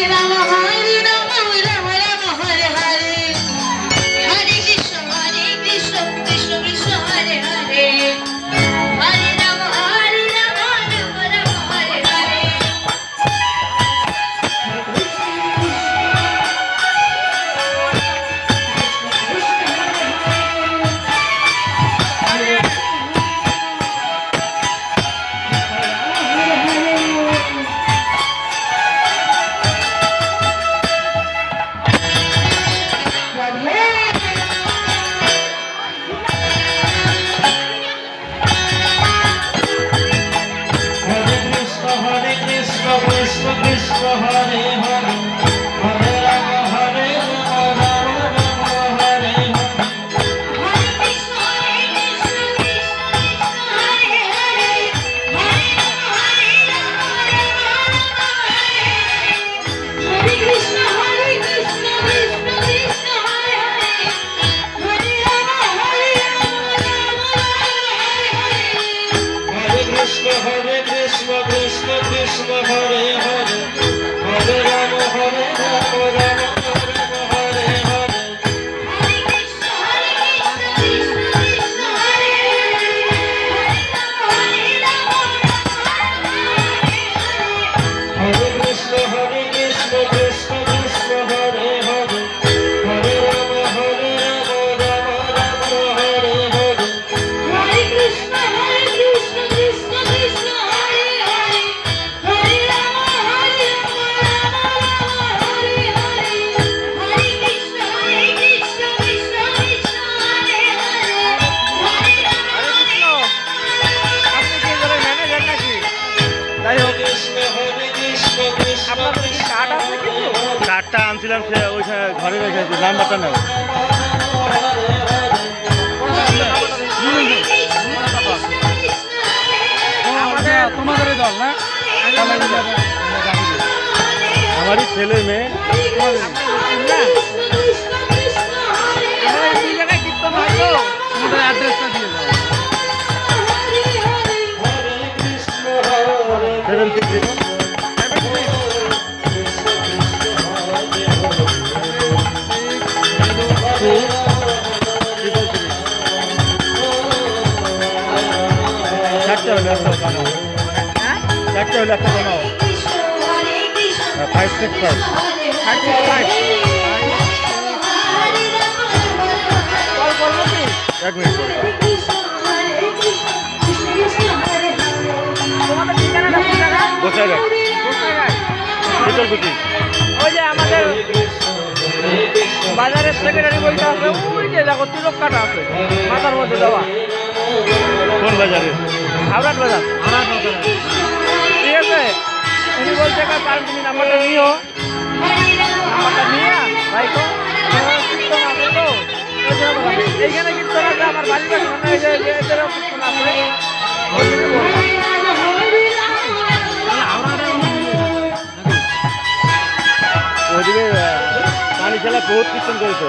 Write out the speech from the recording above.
vida. একটা আনছিলাম সে ওই ঘরে রেখেছে নাম্বারটা নেব আমারই ছেলে মেয়ে। একটা হলে একটা বানাও একটা হলে একটা বানাও five six five five six five এক মিনিট করে কোথায় যায় কোথায় যায় ওই বাজারের সেক্রেটারি বলতে আছে ওই যে দেখো তিলক আছে মাথার মধ্যে দেওয়া কোন বাজারে হাওড়াট বাজার। ঠিক আছে? উনি বলছে কারণ তুমি নাম্বারটা নিও। নাম্বারটা নিয়ে ভাই তো এইখানে কিন্তু আমার বাড়ির পাশে মনে পানি খেলা বহুত কীর্তন করেছে।